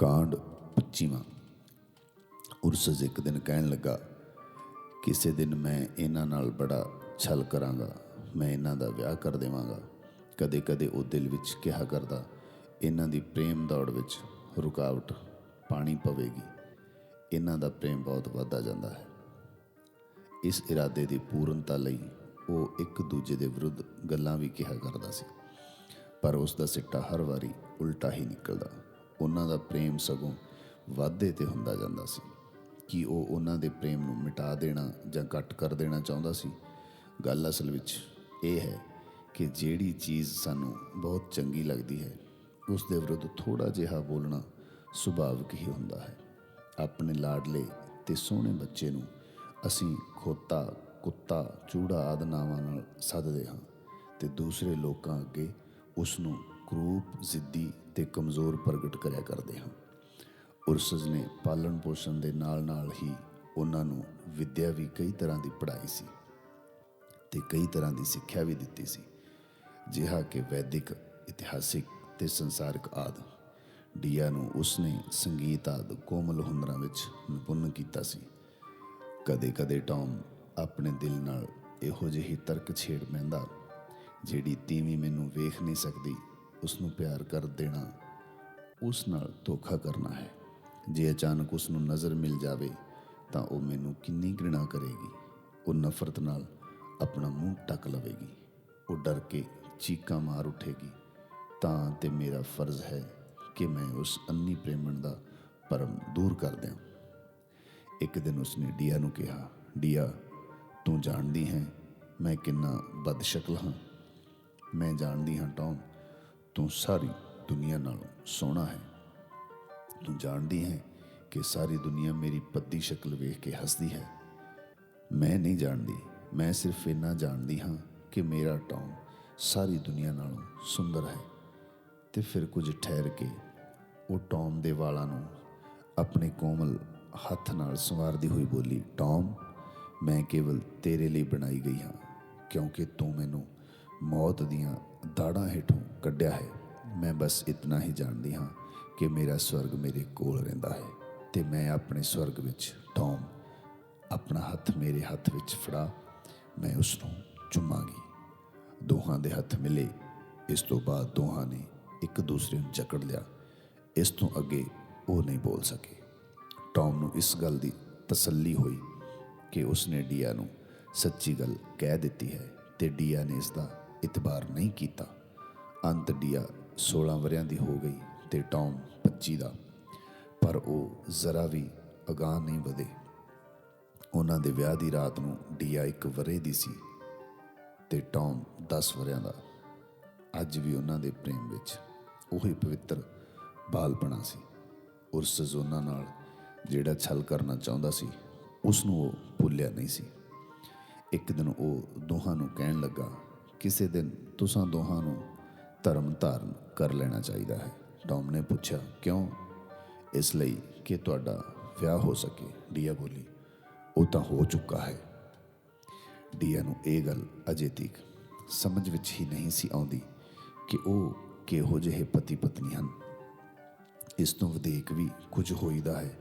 ਕਾਂਡ 25ਵਾਂ ਉਰਸਸ ਇੱਕ ਦਿਨ ਕਹਿਣ ਲੱਗਾ, ਕਿਸੇ ਦਿਨ ਮੈਂ ਇਹਨਾਂ ਨਾਲ ਬੜਾ ਛਲ ਕਰਾਂਗਾ, ਮੈਂ ਇਹਨਾਂ ਦਾ ਵਿਆਹ ਕਰ ਦੇਵਾਂਗਾ। ਕਦੇ ਕਦੇ ਉਹ ਦਿਲ ਵਿੱਚ ਕਿਹਾ ਕਰਦਾ, ਇਹਨਾਂ ਦੀ ਪ੍ਰੇਮ ਦੌੜ ਵਿੱਚ ਰੁਕਾਵਟ ਪਾਣੀ ਪਵੇਗੀ। ਇਹਨਾਂ ਦਾ ਪ੍ਰੇਮ ਬਹੁਤ ਵੱਧਦਾ ਜਾਂਦਾ ਹੈ। ਇਸ ਇਰਾਦੇ ਦੀ ਪੂਰਨਤਾ ਲਈ ਉਹ ਇੱਕ ਦੂਜੇ ਦੇ ਵਿਰੁੱਧ ਗੱਲਾਂ ਵੀ ਕਿਹਾ ਕਰਦਾ ਸੀ। ਪਰ ਉਸ ਦਾ ਸਿੱਟਾ ਹਰ ਵਾਰੀ ਉਲਟਾ ਹੀ ਨਿਕਲਦਾ। ਉਹਨਾਂ ਦਾ ਪ੍ਰੇਮ ਸਗੋਂ ਵਾਧੇ ਤੇ ਹੁੰਦਾ ਜਾਂਦਾ ਸੀ। ਕਿ ਉਹ ਉਹਨਾਂ ਦੇ ਪ੍ਰੇਮ ਨੂੰ ਮਿਟਾ ਦੇਣਾ ਜਾਂ ਕੱਟ ਕਰ ਦੇਣਾ ਚਾਹੁੰਦਾ ਸੀ? ਗੱਲ ਅਸਲ ਵਿੱਚ ਇਹ ਹੈ ਕਿ ਜਿਹੜੀ ਚੀਜ਼ ਸਾਨੂੰ ਬਹੁਤ ਚੰਗੀ ਲੱਗਦੀ ਹੈ ਉਸ ਦੇ ਵਿਰੁੱਧ ਥੋੜਾ ਜਿਹਾ ਬੋਲਣਾ ਸੁਭਾਵਿਕ ਹੀ ਹੁੰਦਾ ਹੈ। ਆਪਣੇ ਲਾਡਲੇ ਤੇ ਸੋਹਣੇ ਬੱਚੇ ਨੂੰ ਅਸੀਂ ਖੋਤਾ, ਕੁੱਤਾ, ਚੂੜਾ ਆਦਿ ਨਾਵਾਂ ਨਾਲ ਸੱਦਦੇ ਹਾਂ ਤੇ ਦੂਸਰੇ ਲੋਕਾਂ ਅੱਗੇ ਉਸ ਨੂੰ ਕਰੂਪ ਜ਼ਿੱਦੀ ਤੇ ਕਮਜ਼ੋਰ ਪ੍ਰਗਟ ਕਰਿਆ ਕਰਦੇ ਹਾਂ। ਉਰਸਜ਼ ਨੇ ਪਾਲਣ ਪੋਸ਼ਣ ਦੇ ਨਾਲ-ਨਾਲ ਹੀ ਉਹਨਾਂ ਨੂੰ ਵਿੱਦਿਆ ਵੀ ਕਈ ਤਰ੍ਹਾਂ ਦੀ ਪੜ੍ਹਾਈ ਸੀ ਤੇ ਕਈ ਤਰ੍ਹਾਂ ਦੀ ਸਿੱਖਿਆ ਵੀ ਦਿੱਤੀ ਸੀ। ਜਿਹਾ ਕਿ ਵੈਦਿਕ, ਇਤਿਹਾਸਿਕ ਤੇ ਸੰਸਾਰਿਕ ਆਦ। ਡੀਆ ਨੂੰ ਉਸਨੇ ਸੰਗੀਤ ਆਦ ਕੋਮਲ ਹੁਨਰਾਂ ਵਿੱਚ ਨਿਪੁੰਨ ਕੀਤਾ ਸੀ। ਕਦੇ-ਕਦੇ ਟੌਮ ਆਪਣੇ ਦਿਲ ਨਾਲ ਇਹੋ ਜਿਹੀ ਤਰਕ ਛੇੜ ਪੈਂਦਾ ਜਿਹੜੀ ਤੀਵੀਂ ਮੈਨੂੰ ਵੇਖ ਨਹੀਂ ਸਕਦੀ। ਉਸ ਨੂੰ ਪਿਆਰ ਕਰ ਦੇਣਾ, ਉਸ ਨਾਲ ਧੋਖਾ ਕਰਨਾ ਹੈ। ਜੇ ਅਚਾਨਕ ਉਸ ਨੂੰ ਨਜ਼ਰ ਮਿਲ ਜਾਵੇ, ਤਾਂ ਉਹ ਮੈਨੂੰ ਕਿੰਨੀ ਘ੍ਰਿਣਾ ਕਰੇਗੀ। ਉਹ ਨਫ਼ਰਤ ਨਾਲ ਆਪਣਾ ਮੂੰਹ ਟੱਕ ਲਵੇਗੀ। ਉਹ ਡਰ ਕੇ ਚੀਕਾਂ ਮਾਰ ਉੱਠੇਗੀ। ਤਾਂ ਤੇ ਮੇਰਾ ਫਰਜ਼ ਹੈ ਕਿ ਮੈਂ ਉਸ ਅੰਨੀ ਪ੍ਰੇਮਣ ਦਾ ਪਰਮ ਦੂਰ ਕਰ ਦਿਆਂ। ਇੱਕ ਦਿਨ ਉਸਨੇ ਡੀਆ ਨੂੰ ਕਿਹਾ, ਡੀਆ, ਤੂੰ ਜਾਣਦੀ ਹੈ ਮੈਂ ਕਿੰਨਾ ਬਦਸ਼ਕਲ ਹਾਂ। ਮੈਂ ਜਾਣਦੀ ਹਾਂ ਟੌਮ ਸਾਰੀ ਦੁਨੀਆ ਨਾਲੋਂ ਸੋਹਣਾ ਹੈ। ਤੂੰ ਜਾਣਦੀ ਹੈ ਕਿ ਸਾਰੀ ਦੁਨੀਆ ਮੇਰੀ ਪੱਦੀ ਸ਼ਕਲ ਵੇਖ ਕੇ ਹੱਸਦੀ ਹੈ। ਮੈਂ ਨਹੀਂ ਜਾਣਦੀ, ਮੈਂ ਸਿਰਫ ਇੰਨਾ ਜਾਣਦੀ ਹਾਂ ਕਿ ਮੇਰਾ ਟੌਮ ਸਾਰੀ ਦੁਨੀਆ ਨਾਲੋਂ ਸੁੰਦਰ ਹੈ। ਤੇ ਫਿਰ ਕੁਝ ਠਹਿਰ ਕੇ ਉਹ ਟੌਮ ਦੇ ਵਾਲਾਂ ਨੂੰ ਆਪਣੇ ਕੋਮਲ ਹੱਥ ਨਾਲ ਸੰਵਾਰਦੀ ਹੋਈ ਬੋਲੀ, ਟੌਮ, ਮੈਂ ਕੇਵਲ ਤੇਰੇ ਲਈ ਬਣਾਈ ਗਈ ਹਾਂ, ਕਿਉਂਕਿ ਤੂੰ ਮੈਨੂੰ ਮੌਤ ਦੀਆਂ ਦਾੜਾਂ ਹੇਠੋਂ ਕੱਢਿਆ ਹੈ। ਮੈਂ ਬਸ ਇਤਨਾ ਹੀ ਜਾਣਦੀ ਹਾਂ ਕਿ ਮੇਰਾ ਸਵਰਗ ਮੇਰੇ ਕੋਲ ਰਹਿੰਦਾ ਹੈ ਤੇ ਮੈਂ ਆਪਣੇ ਸਵਰਗ ਵਿੱਚ ਟੌਮ ਆਪਣਾ ਹੱਥ ਮੇਰੇ ਹੱਥ ਵਿੱਚ ਫੜਾ, ਮੈਂ ਉਸ ਨੂੰ ਚੁੰਮਾਂਗੀ। ਦੋਹਾਂ ਦੇ ਹੱਥ ਮਿਲੇ, ਇਸ ਤੋਂ ਬਾਅਦ ਦੋਹਾਂ ਨੇ ਇੱਕ ਦੂਸਰੇ ਨੂੰ ਜਕੜ ਲਿਆ। ਇਸ ਤੋਂ ਅੱਗੇ ਉਹ ਨਹੀਂ ਬੋਲ ਸਕੇ। ਟੌਮ ਨੂੰ ਇਸ ਗੱਲ ਦੀ ਤਸੱਲੀ ਹੋਈ ਕਿ ਉਸਨੇ ਡੀਆ ਨੂੰ ਸੱਚੀ ਗੱਲ ਕਹਿ ਦਿੱਤੀ ਹੈ ਤੇ ਡੀਆ ਨੇ ਇਸ ਦਾ ਇਤਬਾਰ ਨਹੀਂ ਕੀਤਾ। ਅੰਤ ਡੀਆ 16 ਵਰਿਆਂ ਦੀ ਹੋ ਗਈ ਤੇ ਟੌਮ 25 ਦਾ। ਪਰ ਉਹ ਜ਼ਰਾ ਵੀ ਅਗਾਹ ਨਹੀਂ ਵਧੇ। ਉਹਨਾਂ ਦੇ ਵਿਆਹ ਦੀ ਰਾਤ ਨੂੰ ਡੀਆ ਇੱਕ ਵਰੇ ਦੀ ਸੀ ਤੇ ਟੌਮ 10 ਵਰਿਆਂ ਦਾ। ਅੱਜ ਵੀ ਉਹਨਾਂ ਦੇ ਪ੍ਰੇਮ ਵਿੱਚ ਉਹੀ ਪਵਿੱਤਰ ਬਾਲਪਣਾ ਸੀ ਉਰਸ ਉਹਨਾਂ ਨਾਲ ਜਿਹੜਾ ਛਲ ਕਰਨਾ ਚਾਹੁੰਦਾ ਸੀ ਉਸ ਨੂੰ ਉਹ ਭੁੱਲਿਆ ਨਹੀਂ ਸੀ। ਇੱਕ ਦਿਨ ਉਹ ਦੋਹਾਂ ਨੂੰ ਕਹਿਣ ਲੱਗਾ, ਕਿਸੇ ਦਿਨ ਤੁਸਾਂ ਦੋਹਾਂ ਨੂੰ ਧਰਮ ਧਾਰਨ ਕਰ ਲੈਣਾ ਚਾਹੀਦਾ ਹੈ। ਟੌਮ ਨੇ ਪੁੱਛਿਆ, ਕਿਉਂ? ਇਸ ਲਈ ਕਿ ਤੁਹਾਡਾ ਵਿਆਹ ਹੋ ਸਕੇ। ਡੀਆ ਬੋਲੀ, ਉਹ ਤਾਂ ਹੋ ਚੁੱਕਾ ਹੈ। ਡੀਆ ਨੂੰ ਇਹ ਗੱਲ ਅਜੇ ਤੱਕ ਸਮਝ ਵਿੱਚ ਹੀ ਨਹੀਂ ਸੀ ਆਉਂਦੀ ਕਿ ਉਹ ਕਿਹੋ ਜਿਹੇ ਪਤੀ ਪਤਨੀ ਹਨ। ਇਸ ਤੋਂ ਵਧੇਕ ਵੀ ਕੁਝ ਹੋਈਦਾ ਹੈ।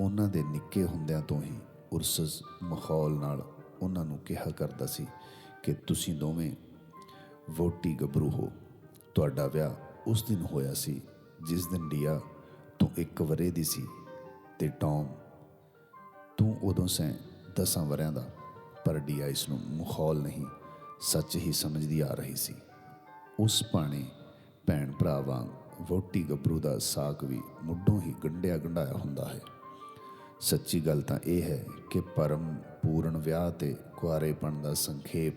ਉਹਨਾਂ ਦੇ ਨਿੱਕੇ ਹੁੰਦਿਆਂ ਤੋਂ ਹੀ ਉਰਸਸ ਮਖੌਲ ਨਾਲ ਉਹਨਾਂ ਨੂੰ ਕਿਹਾ ਕਰਦਾ ਸੀ ਕਿ ਤੁਸੀਂ ਦੋਵੇਂ ਵੋਟੀ ਗੱਭਰੂ ਹੋ। ਤੁਹਾਡਾ ਵਿਆਹ ਉਸ ਦਿਨ ਹੋਇਆ ਸੀ, ਜਿਸ ਦਿਨ ਡੀਆ ਤੂੰ ਇੱਕ ਵਰੇ ਦੀ ਸੀ ਤੇ ਟੌਮ ਤੂੰ ਉਦੋਂ ਸੈਂ ਦਸਾਂ ਵਰਿਆਂ ਦਾ, ਪਰ ਡੀਆ ਇਸ ਨੂੰ ਮਖੌਲ ਨਹੀਂ, ਸੱਚ ਹੀ ਸਮਝਦੀ ਆ ਰਹੀ ਸੀ। ਉਸ ਪਾਣੇ ਭੈਣ ਭਰਾ ਵਾਂਗ ਵੋਟੀ ਗੱਭਰੂ ਦਾ ਸਾਕ ਵੀ ਮੁੱਢੋਂ ਹੀ ਗੰਢਿਆ ਗੰਢਾਇਆ ਹੁੰਦਾ ਹੈ। ਸੱਚੀ ਗੱਲ ਤਾਂ ਇਹ ਹੈ ਕਿ ਪਰਮ ਪੂਰਨ ਵਿਆਹ ਤੇ ਕੁਆਰੇਪਣ ਦਾ ਸੰਖੇਪ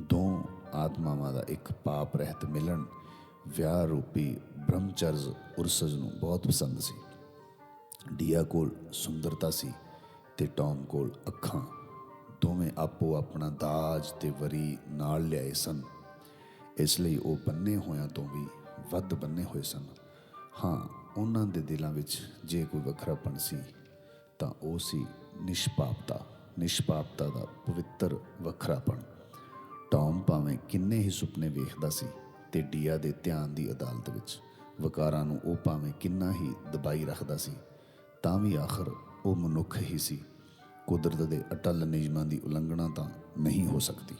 ਦੋ ਆਤਮਾਵਾਂ ਦਾ ਇੱਕ ਪਾਪ ਰਹਿਤ ਮਿਲਣ ਵਿਆਹ ਰੂਪੀ ਬ੍ਰਹਮਚਰਜ ਉਰਸਜ ਨੂੰ ਬਹੁਤ ਪਸੰਦ ਸੀ। ਡੀਆ ਕੋਲ ਸੁੰਦਰਤਾ ਸੀ ਤੇ ਟੌਮ ਕੋਲ ਅੱਖਾਂ। ਦੋਵੇਂ ਆਪੋ ਆਪਣਾ ਦਾਜ ਤੇ ਵਰੀ ਨਾਲ ਲਿਆਏ ਸਨ। ਇਸ ਲਈ ਉਹ ਬੰਨੇ ਹੋਇਆਂ ਤੋਂ ਵੀ ਵੱਧ ਬੰਨੇ ਹੋਏ ਸਨ। ਹਾਂ, ਉਹਨਾਂ ਦੇ ਦਿਲਾਂ ਵਿੱਚ ਜੇ ਕੋਈ ਵੱਖਰਾਪਣ ਸੀ, ਤਾਂ ਉਹ ਸੀ ਨਿਸ਼ਪਾਪਤਾ। ਨਿਸ਼ਪਾਪਤਾ ਦਾ ਪਵਿੱਤਰ ਵੱਖਰਾਪਣ। ਟੌਮ ਭਾਵੇਂ ਕਿੰਨੇ ਹੀ ਸੁਪਨੇ ਵੇਖਦਾ ਸੀ ਤੇ ਡੀਆ ਦੇ ਧਿਆਨ ਦੀ ਅਦਾਲਤ ਵਿੱਚ। ਵਕਾਰਾਂ ਨੂੰ ਉਹ ਭਾਵੇਂ ਕਿੰਨਾ ਹੀ ਦਬਾਈ ਰੱਖਦਾ ਸੀ, ਤਾਂ ਵੀ ਆਖਰ ਉਹ ਮਨੁੱਖ ਹੀ ਸੀ। ਕੁਦਰਤ ਦੇ ਅਟਲ ਨਿਯਮਾਂ ਦੀ ਉਲੰਘਣਾ ਤਾਂ ਨਹੀਂ ਹੋ ਸਕਦੀ।